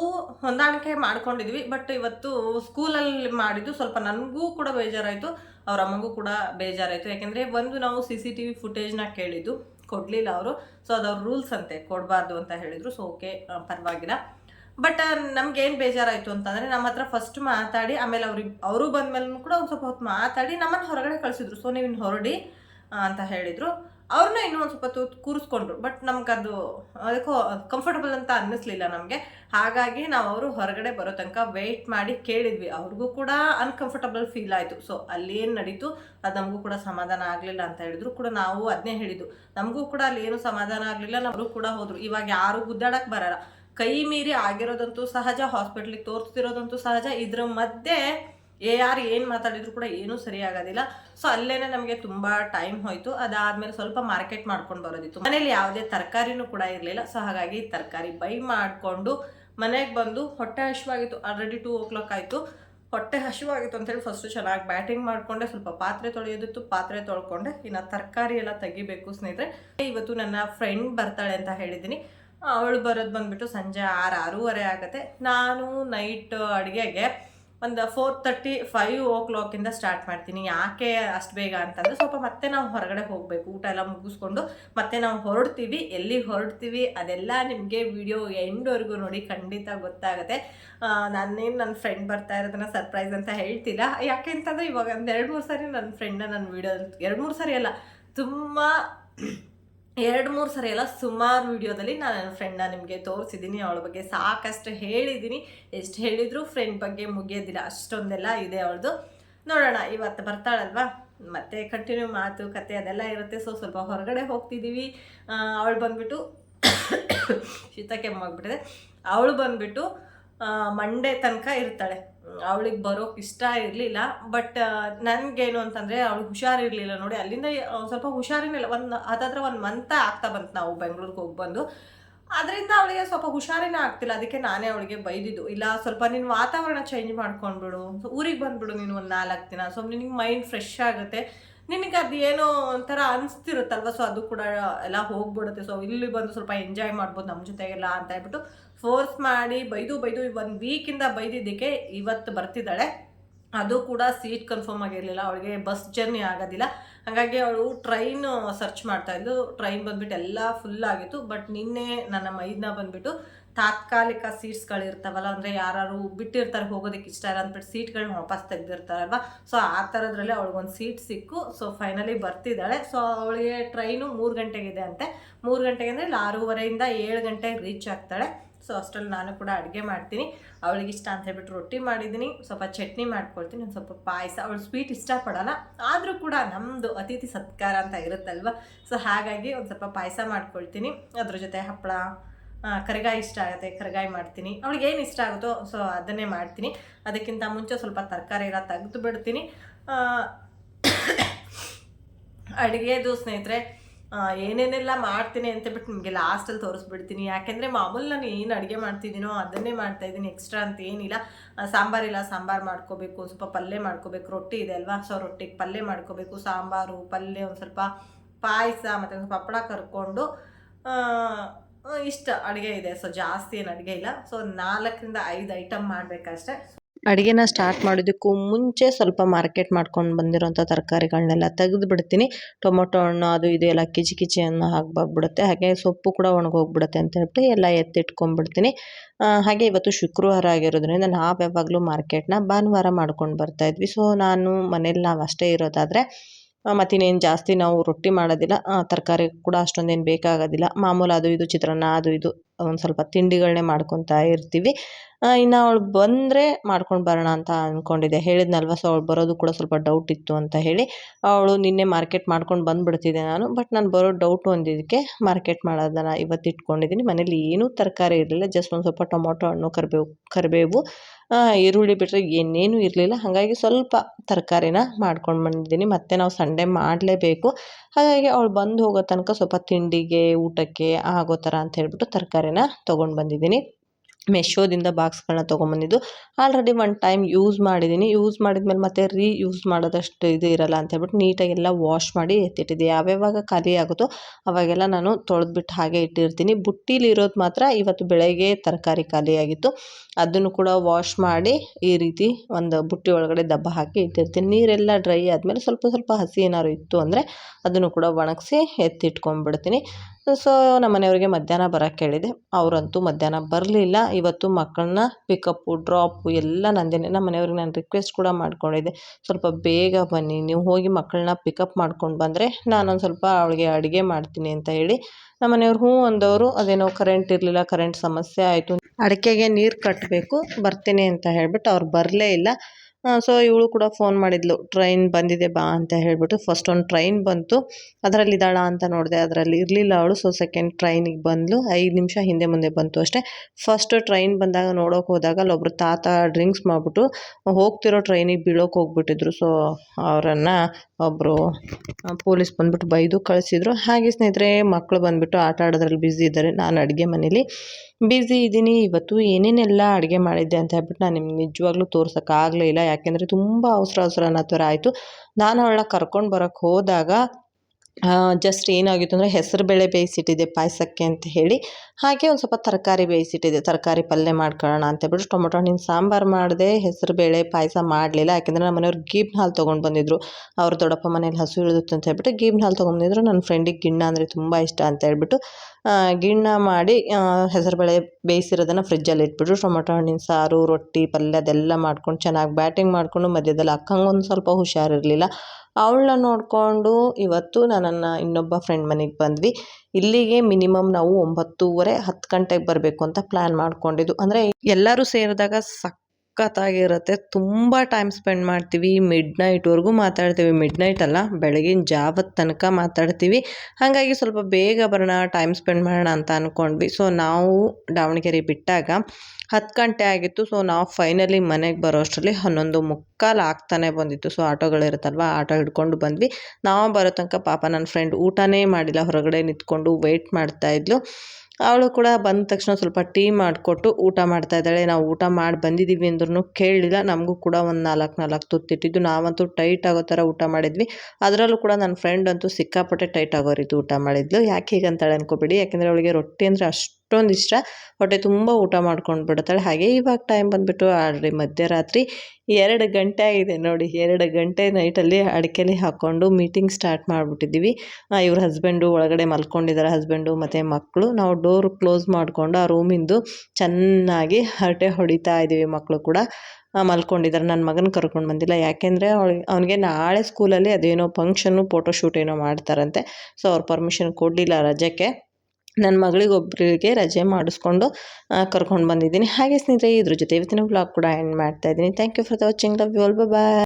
ಹೊಂದಾಣಿಕೆ ಮಾಡ್ಕೊಂಡಿದ್ವಿ ಬಟ್ ಇವತ್ತು ಸ್ಕೂಲಲ್ಲಿ ಮಾಡಿದ್ದು ಸ್ವಲ್ಪ ನನಗೂ ಕೂಡ ಬೇಜಾರಾಯಿತು, ಅವ್ರ ಅಮ್ಮಗೂ ಕೂಡ ಬೇಜಾರಾಯಿತು. ಯಾಕೆಂದರೆ ಒಂದು ನಾವು ಸಿ ಸಿ ಟಿ ವಿ ಫುಟೇಜ್ನ ಕೇಳಿದ್ದು, ಕೊಡಲಿಲ್ಲ ಅವರು. ಸೊ ಅದು ಅವ್ರ ರೂಲ್ಸ್ ಅಂತೆ, ಕೊಡಬಾರ್ದು ಅಂತ ಹೇಳಿದರು. ಸೊ ಓಕೆ ಪರವಾಗಿಲ್ಲ. ಬಟ್ ನಮ್ಗೇನು ಬೇಜಾರಾಯಿತು ಅಂತಂದರೆ ನಮ್ಮ ಹತ್ರ ಫಸ್ಟ್ ಮಾತಾಡಿ, ಆಮೇಲೆ ಅವ್ರಿಗೆ, ಅವರು ಬಂದಮೇಲೆ ಕೂಡ ಒಂದು ಸ್ವಲ್ಪ ಹೊತ್ತು ಮಾತಾಡಿ ನಮ್ಮನ್ನು ಹೊರಗಡೆ ಕಳಿಸಿದ್ರು. ಸೊ ನೀವು ಹೊರಡಿ ಅಂತ ಹೇಳಿದರು. ಅವ್ರನ್ನ ಇನ್ನೂ ಒಂದು ಸ್ವಲ್ಪ ಹೊತ್ತು ಕೂರಿಸ್ಕೊಂಡ್ರು. ಬಟ್ ನಮ್ಗೆ ಅದು ಅದಕ್ಕೂ ಕಂಫರ್ಟಬಲ್ ಅಂತ ಅನ್ನಿಸ್ಲಿಲ್ಲ ನಮಗೆ. ಹಾಗಾಗಿ ನಾವು ಅವರು ಹೊರಗಡೆ ಬರೋ ತನಕ ವೆಯ್ಟ್ ಮಾಡಿ ಕೇಳಿದ್ವಿ. ಅವ್ರಿಗೂ ಕೂಡ ಅನ್ಕಂಫರ್ಟಬಲ್ ಫೀಲ್ ಆಯಿತು. ಸೊ ಅಲ್ಲಿ ಏನು ನಡೀತು? ಅದು ನಮಗೂ ಕೂಡ ಸಮಾಧಾನ ಆಗಲಿಲ್ಲ ಅಂತ ಹೇಳಿದ್ರು. ಕೂಡ ನಾವು ಅದನ್ನೇ ಹೇಳಿದ್ದು. ನಮಗೂ ಕೂಡ ಅಲ್ಲಿ ಏನು ಸಮಾಧಾನ ಆಗಲಿಲ್ಲ. ನಮಗೂ ಕೂಡ ಹೋದರು. ಇವಾಗ ಯಾರು ಗುದ್ದಾಡಕ್ಕೆ ಬರಲ್ಲ. ಕೈ ಮೀರಿ ಆಗಿರೋದಂತೂ ಸಹಜ. ಹಾಸ್ಪಿಟ್ಲಿಗೆ ತೋರಿಸ್ತಿರೋದಂತೂ ಸಹಜ. ಇದ್ರ ಮಧ್ಯೆ ಯಾರು ಏನು ಮಾತಾಡಿದ್ರು ಕೂಡ ಏನೂ ಸರಿಯಾಗೋದಿಲ್ಲ ಸೊ ಅಲ್ಲೇ ನಮಗೆ ತುಂಬ ಟೈಮ್ ಹೋಯಿತು. ಅದಾದಮೇಲೆ ಸ್ವಲ್ಪ ಮಾರ್ಕೆಟ್ ಮಾಡ್ಕೊಂಡು ಬರೋದಿತ್ತು. ಮನೇಲಿ ಯಾವುದೇ ತರಕಾರಿನೂ ಕೂಡ ಇರಲಿಲ್ಲ. ಸೊ ಹಾಗಾಗಿ ತರಕಾರಿ ಬೈ ಮಾಡಿಕೊಂಡು ಮನೆಗೆ ಬಂದು ಹೊಟ್ಟೆ ಹಸಿವಾಗಿತ್ತು. ಆಲ್ರೆಡಿ ಟೂ ಓ ಕ್ಲಾಕ್ ಆಯಿತು. ಹೊಟ್ಟೆ ಹಸಿವಾಗಿತ್ತು ಅಂತೇಳಿ ಫಸ್ಟು ಚೆನ್ನಾಗಿ ಬ್ಯಾಟಿಂಗ್ ಮಾಡಿಕೊಂಡೆ. ಸ್ವಲ್ಪ ಪಾತ್ರೆ ತೊಳೆಯೋದಿತ್ತು. ಪಾತ್ರೆ ತೊಳ್ಕೊಂಡೆ. ಇನ್ನು ತರಕಾರಿ ಎಲ್ಲ ತೆಗಿಬೇಕು ಸ್ನೇಹಿತರೆ. ಇವತ್ತು ನನ್ನ ಫ್ರೆಂಡ್ ಬರ್ತಾಳೆ ಅಂತ ಹೇಳಿದ್ದೀನಿ. ಅವಳು ಬರೋದು ಬಂದುಬಿಟ್ಟು ಸಂಜೆ ಆರು ಆರೂವರೆ ಆಗುತ್ತೆ. ನಾನು ನೈಟ್ ಅಡುಗೆಗೆ ಒಂದು ಫೋರ್ ತರ್ಟಿ ಫೈವ್ ಓ ಕ್ಲಾಕಿಂದ ಸ್ಟಾರ್ಟ್ ಮಾಡ್ತೀನಿ. ಯಾಕೆ ಅಷ್ಟು ಬೇಗ ಅಂತಂದರೆ ಸ್ವಲ್ಪ ಮತ್ತೆ ನಾವು ಹೊರಗಡೆ ಹೋಗಬೇಕು. ಊಟ ಎಲ್ಲ ಮುಗಿಸ್ಕೊಂಡು ಮತ್ತೆ ನಾವು ಹೊರಡ್ತೀವಿ. ಎಲ್ಲಿ ಹೊರಡ್ತೀವಿ ಅದೆಲ್ಲ ನಿಮಗೆ ವಿಡಿಯೋ ಎಂಡ್ವರೆಗೂ ನೋಡಿ ಖಂಡಿತ ಗೊತ್ತಾಗುತ್ತೆ. ನಾನೇನು ನನ್ನ ಫ್ರೆಂಡ್ ಬರ್ತಾ ಇರೋದನ್ನ ಸರ್ಪ್ರೈಸ್ ಅಂತ ಹೇಳ್ತಿಲ್ಲ. ಯಾಕೆ ಅಂತಂದರೆ ಇವಾಗ ಒಂದು ಎರಡು ಮೂರು ಸಾರಿ ನನ್ನ ಫ್ರೆಂಡ್ನ ನನ್ನ ವಿಡಿಯೋ ಎರಡು ಮೂರು ಸಾರಿ ಅಲ್ಲ, ತುಂಬ ಎರಡು ಮೂರು ಸರಿ ಎಲ್ಲ ಸುಮಾರು ವಿಡಿಯೋದಲ್ಲಿ ನಾನು ನನ್ನ ಫ್ರೆಂಡ್ನ ನಿಮಗೆ ತೋರಿಸಿದ್ದೀನಿ ಅವಳ ಬಗ್ಗೆ ಸಾಕಷ್ಟು ಹೇಳಿದ್ದೀನಿ ಎಷ್ಟು ಹೇಳಿದರೂ ಫ್ರೆಂಡ್ ಬಗ್ಗೆ ಮುಗಿಯೋದಿಲ್ಲ, ಅಷ್ಟೊಂದೆಲ್ಲ ಇದೆ ಅವಳದು. ನೋಡೋಣ ಇವತ್ತು ಬರ್ತಾಳಲ್ವಾ? ಮತ್ತೆ ಕಂಟಿನ್ಯೂ ಮಾತು, ಕತೆ ಅದೆಲ್ಲ ಇರುತ್ತೆ ಸೊ ಸ್ವಲ್ಪ ಹೊರಗಡೆ ಹೋಗ್ತಿದ್ದೀವಿ ಅವಳು ಬಂದ್ಬಿಟ್ಟು [COUGHS] ಶೀತ ಕೆಮ್ಮಾಗ್ಬಿಟ್ಟಿದೆ. ಅವಳು ಬಂದ್ಬಿಟ್ಟು ಮಂಡೇ ತನಕ ಇರ್ತಾಳೆ. ಅವಳಿಗೆ ಬರೋಕೆ ಇಷ್ಟ ಇರಲಿಲ್ಲ ಬಟ್ ನನಗೇನು ಅಂತಂದರೆ ಅವಳು ಹುಷಾರಿರಲಿಲ್ಲ ನೋಡಿ, ಅಲ್ಲಿಂದ ಸ್ವಲ್ಪ ಹುಷಾರಿನಿಲ್ಲ ಒಂದು, ಹತ್ತತ್ರ ಒಂದು ಮಂತ ಆಗ್ತಾ ಬಂತು ನಾವು ಬೆಂಗಳೂರಿಗೆ ಹೋಗಿ ಬಂದು. ಅದರಿಂದ ಅವಳಿಗೆ ಸ್ವಲ್ಪ ಹುಷಾರಿನೇ ಆಗ್ತಿಲ್ಲ, ಅದಕ್ಕೆ ನಾನೇ ಅವಳಿಗೆ ಬೈದಿದ್ದು, ಇಲ್ಲ ಸ್ವಲ್ಪ ನಿನ್ನ ವಾತಾವರಣ ಚೇಂಜ್ ಮಾಡ್ಕೊಂಡ್ಬಿಡು ಊರಿಗೆ ಬಂದ್ಬಿಡು ನೀನು ಒಂದು ನಾಲ್ಕು ದಿನ, ಸೊ ನಿನಗೆ ಮೈಂಡ್ ಫ್ರೆಶ್ ಆಗುತ್ತೆ. ನಿನಗೆ ಅದು ಏನೋ ಒಂಥರ ಅನಿಸ್ತಿರುತ್ತಲ್ವ, ಸೊ ಅದು ಕೂಡ ಎಲ್ಲ ಹೋಗ್ಬಿಡುತ್ತೆ, ಸೊ ಇಲ್ಲಿ ಬಂದು ಸ್ವಲ್ಪ ಎಂಜಾಯ್ ಮಾಡ್ಬೋದು ನಮ್ಮ ಜೊತೆಗೆಲ್ಲ ಅಂತ ಹೇಳ್ಬಿಟ್ಟು ಫೋರ್ಸ್ ಮಾಡಿ ಬೈದು ಬೈದು ಒಂದು ವೀಕಿಂದ ಬೈದಿದ್ದಕ್ಕೆ ಇವತ್ತು ಬರ್ತಿದ್ದಾಳೆ. ಅದು ಕೂಡ ಸೀಟ್ ಕನ್ಫರ್ಮ್ ಆಗಿರಲಿಲ್ಲ. ಅವಳಿಗೆ ಬಸ್ ಜರ್ನಿ ಆಗೋದಿಲ್ಲ. ಹಾಗಾಗಿ ಅವಳು ಟ್ರೈನ್ ಸರ್ಚ್ ಮಾಡ್ತಾ ಇದ್ದು ಟ್ರೈನ್ ಬಂದ್ಬಿಟ್ಟು ಎಲ್ಲ ಫುಲ್ ಆಗಿತ್ತು. ಬಟ್ ನಿನ್ನೆ ನನ್ನ ಮೈದ್ನ ಬಂದ್ಬಿಟ್ಟು ತಾತ್ಕಾಲಿಕ ಸೀಟ್ಸ್ಗಳಿರ್ತಾವಲ್ಲ ಅಂದರೆ ಯಾರು ಬಿಟ್ಟಿರ್ತಾರೆ, ಹೋಗೋದಕ್ಕೆ ಇಷ್ಟ ಇಲ್ಲ ಅಂದ್ಬಿಟ್ಟು ಸೀಟ್ಗಳನ್ನ ವಾಪಸ್ ತೆಗೆದಿರ್ತಾರಲ್ವ? ಸೊ ಆ ಥರದ್ರಲ್ಲೇ ಅವಳಿಗೊಂದು ಸೀಟ್ ಸಿಕ್ಕು. ಸೊ ಫೈನಲಿ ಬರ್ತಿದ್ದಾಳೆ. ಸೊ ಅವಳಿಗೆ ಟ್ರೈನು ಮೂರು ಗಂಟೆಗಿದೆ ಅಂತೆ. ಮೂರು ಗಂಟೆಗೆ ಅಂದರೆ ಆರೂವರೆಯಿಂದ ಏಳು ಗಂಟೆಗೆ ರೀಚ್ ಆಗ್ತಾಳೆ. ಸೊ ಅಷ್ಟರಲ್ಲಿ ನಾನು ಕೂಡ ಅಡುಗೆ ಮಾಡ್ತೀನಿ. ಅವಳಿಗೆ ಇಷ್ಟ ಅಂತ ಹೇಳ್ಬಿಟ್ಟು ರೊಟ್ಟಿ ಮಾಡಿದ್ದೀನಿ. ಸ್ವಲ್ಪ ಚಟ್ನಿ ಮಾಡ್ಕೊಳ್ತೀನಿ. ಒಂದು ಸ್ವಲ್ಪ ಪಾಯಸ. ಅವಳು ಸ್ವೀಟ್ ಇಷ್ಟಪಡಲ್ಲ. ಆದರೂ ಕೂಡ ನಮ್ಮದು ಅತಿಥಿ ಸತ್ಕಾರ ಅಂತ ಇರುತ್ತಲ್ವ? ಸೊ ಹಾಗಾಗಿ ಒಂದು ಸ್ವಲ್ಪ ಪಾಯಸ ಮಾಡ್ಕೊಳ್ತೀನಿ. ಅದ್ರ ಜೊತೆ ಹಪ್ಪಳ ಕರಿಗಾಯಿ ಇಷ್ಟ ಆಗುತ್ತೆ. ಕರಿಗಾಯಿ ಮಾಡ್ತೀನಿ. ಅವಳಿಗೆ ಏನು ಇಷ್ಟ ಆಗುತ್ತೋ, ಸೊ ಅದನ್ನೇ ಮಾಡ್ತೀನಿ. ಅದಕ್ಕಿಂತ ಮುಂಚೆ ಸ್ವಲ್ಪ ತರಕಾರಿ ಎಲ್ಲ ತೆಗೆದು ಬಿಡ್ತೀನಿ ಅಡುಗೆದು ಸ್ನೇಹಿತರೆ ಏನೇನೆಲ್ಲ ಮಾಡ್ತೀನಿ ಅಂತ ಬಿಟ್ಟು ನಿಮಗೆ ಲಾಸ್ಟಲ್ಲಿ ತೋರಿಸ್ಬಿಡ್ತೀನಿ. ಯಾಕೆಂದರೆ ಮಾಮೂಲಿ ನಾನು ಏನು ಅಡುಗೆ ಮಾಡ್ತಿದ್ದೀನೋ ಅದನ್ನೇ ಮಾಡ್ತಾ ಇದ್ದೀನಿ. ಎಕ್ಸ್ಟ್ರಾ ಅಂತ ಏನಿಲ್ಲ. ಸಾಂಬಾರಿಲ್ಲ ಸಾಂಬಾರು ಮಾಡ್ಕೋಬೇಕು. ಸ್ವಲ್ಪ ಪಲ್ಯ ಮಾಡ್ಕೋಬೇಕು. ರೊಟ್ಟಿ ಇದೆ ಅಲ್ವಾ? ಸೊ ರೊಟ್ಟಿಗೆ ಪಲ್ಯ ಮಾಡ್ಕೋಬೇಕು. ಸಾಂಬಾರು, ಪಲ್ಯ ಒಂದು ಸ್ವಲ್ಪ ಪಾಯಸ, ಮತ್ತು ಒಂದು ಹಪ್ಪಳ ಕರ್ಕೊಂಡು ಇಷ್ಟ ಅಡುಗೆ ಇದೆ. ಸೊ ಜಾಸ್ತಿ ಏನು ಅಡುಗೆ ಇಲ್ಲ. ಸೊ ನಾಲ್ಕರಿಂದ ಐದು ಐಟಮ್ ಮಾಡಬೇಕಷ್ಟೆ. ಅಡುಗೆನ ಸ್ಟಾರ್ಟ್ ಮಾಡೋದಕ್ಕೂ ಮುಂಚೆ ಸ್ವಲ್ಪ ಮಾರ್ಕೆಟ್ ಮಾಡ್ಕೊಂಡು ಬಂದಿರೋಂಥ ತರಕಾರಿಗಳನ್ನೆಲ್ಲ ತೆಗೆದು ಬಿಡ್ತೀನಿ. ಟೊಮೊಟೊ ಹಣ್ಣು, ಅದು ಇದು ಎಲ್ಲ ಕಿಚಿ ಕಿಚಿ ಅನ್ನೋ ಹಾಗೆ ಹಾಗೆ ಸೊಪ್ಪು ಕೂಡ ಒಣಗೋಗ್ಬಿಡುತ್ತೆ ಅಂತ ಹೇಳ್ಬಿಟ್ಟು ಎಲ್ಲ ಎತ್ತಿಟ್ಕೊಂಡ್ಬಿಡ್ತೀನಿ. ಹಾಗೆ ಇವತ್ತು ಶುಕ್ರವಾರ ಆಗಿರೋದ್ರಿಂದ ನಾವು ಯಾವಾಗಲೂ ಮಾರ್ಕೆಟ್ನ ಭಾನುವಾರ ಮಾಡ್ಕೊಂಡು ಬರ್ತಾಯಿದ್ವಿ ಸೊ ನಾನು ಮನೇಲಿ ನಾವು ಅಷ್ಟೇ ಇರೋದಾದರೆ ಮತ್ತಿನ್ನೇನು ಜಾಸ್ತಿ ನಾವು ರೊಟ್ಟಿ ಮಾಡೋದಿಲ್ಲ ತರಕಾರಿ ಕೂಡ ಅಷ್ಟೊಂದೇನು ಬೇಕಾಗೋದಿಲ್ಲ. ಮಾಮೂಲು ಅದು ಇದು, ಚಿತ್ರಾನ್ನ ಅದು ಇದು, ಒಂದು ಸ್ವಲ್ಪ ತಿಂಡಿಗಳನ್ನೇ ಮಾಡ್ಕೊತಾ ಇರ್ತೀವಿ. ಇನ್ನು ಅವಳು ಬಂದರೆ ಮಾಡ್ಕೊಂಡು ಬರೋಣ ಅಂತ ಅಂದ್ಕೊಂಡಿದ್ದೆ ಹೇಳಿದ್ನಲ್ವ, ಸೊ ಅವಳು ಬರೋದು ಕೂಡ ಸ್ವಲ್ಪ ಡೌಟ್ ಇತ್ತು ಅಂತ ಹೇಳಿ. ಅವಳು ನಿನ್ನೆ ಮಾರ್ಕೆಟ್ ಮಾಡ್ಕೊಂಡು ಬಂದುಬಿಡ್ತಿದ್ದೆ ನಾನು ಬಟ್ ನಾನು ಬರೋ ಡೌಟ್ ಒಂದಿದ್ದಕ್ಕೆ ಮಾರ್ಕೆಟ್ ಮಾಡೋದನ್ನ ಇವತ್ತು ಇಟ್ಕೊಂಡಿದ್ದೀನಿ ಮನೇಲಿ ಏನೂ ತರಕಾರಿ ಇರಲಿಲ್ಲ ಜಸ್ಟ್ ಒಂದು ಸ್ವಲ್ಪ ಟೊಮೊಟೊ ಹಣ್ಣು ಕರಿಬೇವು ಕರಿಬೇವು ಈರುಳ್ಳಿ ಬಿಟ್ಟರೆ ಇನ್ನೇನು ಇರಲಿಲ್ಲ. ಹಾಗಾಗಿ ಸ್ವಲ್ಪ ತರಕಾರಿನ ಮಾಡ್ಕೊಂಡು ಬಂದಿದ್ದೀನಿ. ಮತ್ತೆ ನಾವು ಸಂಡೇ ಮಾಡಲೇಬೇಕು. ಹಾಗಾಗಿ ಅವಳು ಬಂದು ಹೋಗೋ ತನಕ ಸ್ವಲ್ಪ ತಿಂಡಿಗೆ, ಊಟಕ್ಕೆ ಆಗೋ ಥರ ಅಂತ ಹೇಳಿಬಿಟ್ಟು ತರಕಾರಿನ ತೊಗೊಂಡು ಬಂದಿದ್ದೀನಿ. ಮೆಶೋದಿಂದ ಬಾಕ್ಸ್ಗಳನ್ನ ತೊಗೊಂಬಂದಿದ್ದು. ಆಲ್ರೆಡಿ ಒನ್ ಟೈಮ್ ಯೂಸ್ ಮಾಡಿದ್ದೀನಿ. ಯೂಸ್ ಮಾಡಿದ್ಮೇಲೆ ಮತ್ತೆ ರೀ ಯೂಸ್ ಮಾಡೋದಷ್ಟು ಇದು ಇರಲ್ಲ ಅಂತ ಹೇಳ್ಬಿಟ್ಟು ನೀಟಾಗಿ ಎಲ್ಲ ವಾಶ್ ಮಾಡಿ ಎತ್ತಿಟ್ಟಿದ್ದೆ. ಯಾವ್ಯಾವಾಗ ಖಾಲಿ ಆಗುತ್ತೋ ಅವಾಗೆಲ್ಲ ನಾನು ತೊಳೆದ್ಬಿಟ್ಟು ಹಾಗೆ ಇಟ್ಟಿರ್ತೀನಿ. ಬುಟ್ಟೀಲಿ ಇರೋದು ಮಾತ್ರ ಇವತ್ತು ಬೆಳಗ್ಗೆ ತರಕಾರಿ ಖಾಲಿಯಾಗಿತ್ತು ಅದನ್ನು ಕೂಡ ವಾಶ್ ಮಾಡಿ ಈ ರೀತಿ ಒಂದು ಬುಟ್ಟಿ ಒಳಗಡೆ ದಬ್ಬ ಹಾಕಿ ಇಟ್ಟಿರ್ತೀನಿ. ನೀರೆಲ್ಲ ಡ್ರೈ ಆದಮೇಲೆ ಸ್ವಲ್ಪ ಸ್ವಲ್ಪ ಹಸಿ ಏನಾದ್ರು ಇತ್ತು ಅಂದರೆ ಅದನ್ನು ಕೂಡ ಒಣಗಿಸಿ ಎತ್ತಿಟ್ಕೊಂಡ್ಬಿಡ್ತೀನಿ. ಸೊ ನಮ್ಮ ಮನೆಯವ್ರಿಗೆ ಮಧ್ಯಾಹ್ನ ಬರೋಕ್ಕೆ ಹೇಳಿದೆ. ಅವರಂತೂ ಮಧ್ಯಾಹ್ನ ಬರಲಿಲ್ಲ. ಇವತ್ತು ಮಕ್ಕಳನ್ನ ಪಿಕಪ್ಪು ಡ್ರಾಪು ಎಲ್ಲ ನಂದೇನೆ ನಮ್ಮ ಮನೆಯವ್ರಿಗೆ ನಾನು ರಿಕ್ವೆಸ್ಟ್ ಕೂಡ ಮಾಡ್ಕೊಂಡಿದ್ದೆ. ಸ್ವಲ್ಪ ಬೇಗ ಬನ್ನಿ. ನೀವು ಹೋಗಿ ಮಕ್ಕಳನ್ನ ಪಿಕಪ್ ಮಾಡ್ಕೊಂಡು ಬಂದರೆ ನಾನೊಂದು ಸ್ವಲ್ಪ ಅವಳಿಗೆ ಅಡುಗೆ ಮಾಡ್ತೀನಿ ಅಂತ ಹೇಳಿ ನಮ್ಮ ಮನೆಯವ್ರು ಹ್ಞೂ ಅಂದವರು, ಅದೇನೋ ಕರೆಂಟ್ ಇರಲಿಲ್ಲ ಕರೆಂಟ್ ಸಮಸ್ಯೆ ಆಯಿತು. ಅಡಿಕೆಗೆ ನೀರು ಕಟ್ಟಬೇಕು ಬರ್ತೀನಿ ಅಂತ ಹೇಳಿಬಿಟ್ಟು ಅವ್ರು ಬರಲೇ ಇಲ್ಲ. ಸೊ ಇವಳು ಕೂಡ ಫೋನ್ ಮಾಡಿದ್ಲು ಟ್ರೈನ್ ಬಂದಿದೆ ಬಾ ಅಂತ ಹೇಳ್ಬಿಟ್ಟು. ಫಸ್ಟ್ ಒಂದು ಟ್ರೈನ್ ಬಂತು. ಅದರಲ್ಲಿ ಇದ್ದಾಳ ಅಂತ ನೋಡಿದೆ, ಅದರಲ್ಲಿ ಇರಲಿಲ್ಲ ಅವಳು. ಸೊ ಸೆಕೆಂಡ್ ಟ್ರೈನಿಗೆ ಬಂದಳು ಐದು ನಿಮಿಷ ಹಿಂದೆ ಮುಂದೆ ಬಂತು ಅಷ್ಟೇ. ಫಸ್ಟ್ ಟ್ರೈನ್ ಬಂದಾಗ ನೋಡೋಕೆ ಹೋದಾಗ ಅಲ್ಲೊಬ್ರು ತಾತ ಡ್ರಿಂಕ್ಸ್ ಮಾಡಿಬಿಟ್ಟು ಹೋಗ್ತಿರೋ ಟ್ರೈನಿಗೆ ಬೀಳೋಕೆ ಹೋಗ್ಬಿಟ್ಟಿದ್ರು. ಸೊ ಅವರನ್ನು ಒಬ್ಬರು ಪೊಲೀಸ್ ಬಂದ್ಬಿಟ್ಟು ಬೈದು ಕಳಿಸಿದ್ರು. ಹಾಗೆ ಸ್ನೇಹಿತರೆ ಮಕ್ಕಳು ಬಂದುಬಿಟ್ಟು ಆಟ ಆಡೋದ್ರಲ್ಲಿ ಬ್ಯುಸಿ ಇದ್ದಾರೆ. ನಾನು ಅಡುಗೆ ಮನೇಲಿ. ಬ್ಯುಸಿ ಇದ್ದೀನಿ ಇವತ್ತು ಏನೇನೆಲ್ಲ ಅಡುಗೆ ಮಾಡಿದ್ದೆ ಅಂತ ಹೇಳ್ಬಿಟ್ಟು ನಾನು ನಿಮ್ಗೆ ನಿಜವಾಗ್ಲೂ ತೋರ್ಸೋಕ್ಕಾಗಲೇ ಇಲ್ಲ. ಯಾಕೆಂದರೆ ತುಂಬ ಅವಸರ ಅವಸರ ಅನ್ನೋ ಥರ ಆಯಿತು. ನಾನು ಅವಳನ್ನ ಕರ್ಕೊಂಡು ಬರೋಕ್ಕೆ ಹೋದಾಗ ಜಸ್ಟ್ ಏನಾಗಿತ್ತು ಅಂದರೆ ಹೆಸರುಬೇಳೆ ಬೇಯಿಸಿಟ್ಟಿದ್ದೆ ಪಾಯಸಕ್ಕೆ ಅಂತ ಹೇಳಿ. ಹಾಗೆ ಒಂದು ಸ್ವಲ್ಪ ತರಕಾರಿ ಬೇಯಿಸಿಟ್ಟಿದ್ದೆ. ತರಕಾರಿ ಪಲ್ಯ ಮಾಡ್ಕೊಳ್ಳೋಣ ಅಂತ ಹೇಳ್ಬಿಟ್ಟು ಟೊಮೊಟೊ ಹಣ್ಣಿನ ಸಾಂಬಾರು ಮಾಡಿದೆ. ಹೆಸರುಬೇಳೆ ಪಾಯಸ ಮಾಡಲಿಲ್ಲ. ಯಾಕೆಂದರೆ ನಮ್ಮ ಮನೆಯವ್ರು ಗೀಬ್ನ ಹಾಲು ತೊಗೊಂಡು ಬಂದಿದ್ರು. ಅವ್ರ ದೊಡ್ಡಪ್ಪ ಮನೇಲಿ ಹಸು ಇಳಿದಿತ್ತು ಅಂತ ಹೇಳ್ಬಿಟ್ಟು ಗೀಬ್ನ ಹಾಲು ತೊಗೊಂಬಂದಿದ್ರು ನನ್ನ ಫ್ರೆಂಡಿಗೆ ಗಿಣ್ಣ ಅಂದರೆ ತುಂಬ ಇಷ್ಟ ಅಂತ ಹೇಳ್ಬಿಟ್ಟು ಗಿಣ್ಣ ಮಾಡಿ ಹೆಸರುಬೇಳೆ ಬೇಯಿಸಿರೋದನ್ನು ಫ್ರಿಜ್ಜಲ್ಲಿ ಇಟ್ಬಿಟ್ಟು ಟೊಮೊಟೊ ಹಣ್ಣಿನ ಸಾರು, ರೊಟ್ಟಿ, ಪಲ್ಯ ಅದೆಲ್ಲ ಮಾಡ್ಕೊಂಡು ಚೆನ್ನಾಗಿ ಬ್ಯಾಟಿಂಗ್ ಮಾಡಿಕೊಂಡು ಮಧ್ಯದಲ್ಲಿ ಅಕ್ಕಂಗೆ ಒಂದು ಸ್ವಲ್ಪ ಹುಷಾರಿರಲಿಲ್ಲ ಅವಳನ್ನ ನೋಡಿಕೊಂಡು ಇವತ್ತು ನನ್ನನ್ನು ಇನ್ನೊಬ್ಬ ಫ್ರೆಂಡ್ ಮನೆಗೆ ಬಂದ್ವಿ. ಇಲ್ಲಿಗೆ ಮಿನಿಮಮ್ ನಾವು ಒಂಬತ್ತೂವರೆ ಹತ್ತು ಗಂಟೆಗೆ ಬರಬೇಕು ಅಂತ ಪ್ಲ್ಯಾನ್ ಮಾಡಿಕೊಂಡಿದ್ದು. ಅಂದರೆ ಎಲ್ಲರೂ ಸೇರಿದಾಗ ಸಖತ್ತಾಗಿರುತ್ತೆ. ತುಂಬ ಟೈಮ್ ಸ್ಪೆಂಡ್ ಮಾಡ್ತೀವಿ. ಮಿಡ್ ನೈಟ್ವರೆಗೂ ಮಾತಾಡ್ತೀವಿ. ಮಿಡ್ ನೈಟ್ ಅಲ್ಲ, ಬೆಳಗಿನ ಜಾವದ ತನಕ ಮಾತಾಡ್ತೀವಿ. ಹಾಗಾಗಿ ಸ್ವಲ್ಪ ಬೇಗ ಬರೋಣ ಟೈಮ್ ಸ್ಪೆಂಡ್ ಮಾಡೋಣ ಅಂತ ಅಂದ್ಕೊಂಡ್ವಿ ಸೊ ನಾವು ದಾವಣಗೆರೆ ಬಿಟ್ಟಾಗ ಹತ್ತು ಗಂಟೆ ಆಗಿತ್ತು. ಸೊ ನಾವು ಫೈನಲಿ ಮನೆಗೆ ಬರೋ ಅಷ್ಟರಲ್ಲಿ ಹನ್ನೊಂದು ಮುಕ್ಕಾಲು ಆಗ್ತಾನೆ ಬಂದಿತ್ತು. ಸೊ ಆಟೋಗಳಿರುತ್ತಲ್ವ ಆಟೋ ಹಿಡ್ಕೊಂಡು ಬಂದ್ವಿ. ನಾವು ಬರೋ ತನಕ ಪಾಪ ನನ್ನ ಫ್ರೆಂಡ್ ಊಟನೇ ಮಾಡಿಲ್ಲ. ಹೊರಗಡೆ ನಿಂತ್ಕೊಂಡು ವೆಯ್ಟ್ ಮಾಡ್ತಾಯಿದ್ಲು ಅವಳು ಕೂಡ ಬಂದ ತಕ್ಷಣ ಸ್ವಲ್ಪ ಟೀ ಮಾಡಿಕೊಟ್ಟು ಊಟ ಮಾಡ್ತಾ ಇದ್ದಾಳೆ. ನಾವು ಊಟ ಮಾಡಿ ಬಂದಿದ್ದೀವಿ ಅಂದ್ರೂ ಕೇಳಲಿಲ್ಲ. ನಮಗೂ ಕೂಡ ಒಂದು ನಾಲ್ಕು ನಾಲ್ಕು ತುತ್ತಿಟ್ಟಿದ್ದು. ನಾವಂತೂ ಟೈಟ್ ಆಗೋ ಥರ ಊಟ ಮಾಡಿದ್ವಿ. ಅದರಲ್ಲೂ ಕೂಡ ನನ್ನ ಫ್ರೆಂಡ್ ಅಂತೂ ಸಿಕ್ಕಾಪಟ್ಟೆ ಟೈಟ್ ಆಗೋ ರೀತಿ ಊಟ ಮಾಡಿದ್ಲು. ಯಾಕೆ ಹೀಗಂತಾಳೆ ಅನ್ಕೋಬೇಡಿ. ಯಾಕೆಂದರೆ ಅವಳಿಗೆ ರೊಟ್ಟಿ ಅಂದರೆ ಅಷ್ಟೊಂದು ಇಷ್ಟ. ಹೊಟ್ಟೆ ತುಂಬ ಊಟ ಮಾಡ್ಕೊಂಡು ಬಿಡ್ತಾಳೆ. ಹಾಗೆ ಇವಾಗ ಟೈಮ್ ಬಂದುಬಿಟ್ಟು ಆಲ್ರೆಡಿ ಮಧ್ಯರಾತ್ರಿ ಎರಡು ಗಂಟೆ ಆಗಿದೆ ನೋಡಿ. ಎರಡು ಗಂಟೆ ನೈಟಲ್ಲಿ ಅಡಿಕೆಲಿ ಹಾಕ್ಕೊಂಡು ಮೀಟಿಂಗ್ ಸ್ಟಾರ್ಟ್ ಮಾಡಿಬಿಟ್ಟಿದ್ದೀವಿ. ಇವ್ರ ಹಸ್ಬೆಂಡು ಒಳಗಡೆ ಮಲ್ಕೊಂಡಿದ್ದಾರೆ ಹಸ್ಬೆಂಡು ಮತ್ತು ಮಕ್ಕಳು ನಾವು ಡೋರ್ ಕ್ಲೋಸ್ ಮಾಡಿಕೊಂಡು ಆ ರೂಮಿಂದು ಚೆನ್ನಾಗಿ ಹರಟೆ ಹೊಡಿತಾ ಇದ್ದೀವಿ ಮಕ್ಕಳು ಕೂಡ. ಮಲ್ಕೊಂಡಿದ್ದಾರೆ ನನ್ನ ಮಗನ ಕರ್ಕೊಂಡು ಬಂದಿಲ್ಲ. ಯಾಕೆಂದರೆ ಅವಳಿಗೆ ಅವನಿಗೆ ನಾಳೆ ಸ್ಕೂಲಲ್ಲಿ ಅದೇನೋ ಫಂಕ್ಷನ್ನು ಫೋಟೋಶೂಟ್ ಏನೋ ಮಾಡ್ತಾರಂತೆ. ಸೊ ಅವ್ರು ಪರ್ಮಿಷನ್ ಕೊಡಲಿಲ್ಲ ರಜಕ್ಕೆ. ನನ್ನ ಮಗಳಿಗೊಬ್ಬರಿಗೆ ರಜೆ ಮಾಡಿಸ್ಕೊಂಡು ಕರ್ಕೊಂಡು ಬಂದಿದ್ದೀನಿ. ಹಾಗೆ ಸ್ನೇಹಿತರೆ, ಇದ್ರ ಜೊತೆ ಇವತ್ತಿನ ವ್ಲಾಗ್ ಕೂಡ ಎಂಡ್ ಮಾಡ್ತಾ ಇದ್ದೀನಿ. Thank you for the watching love you all bye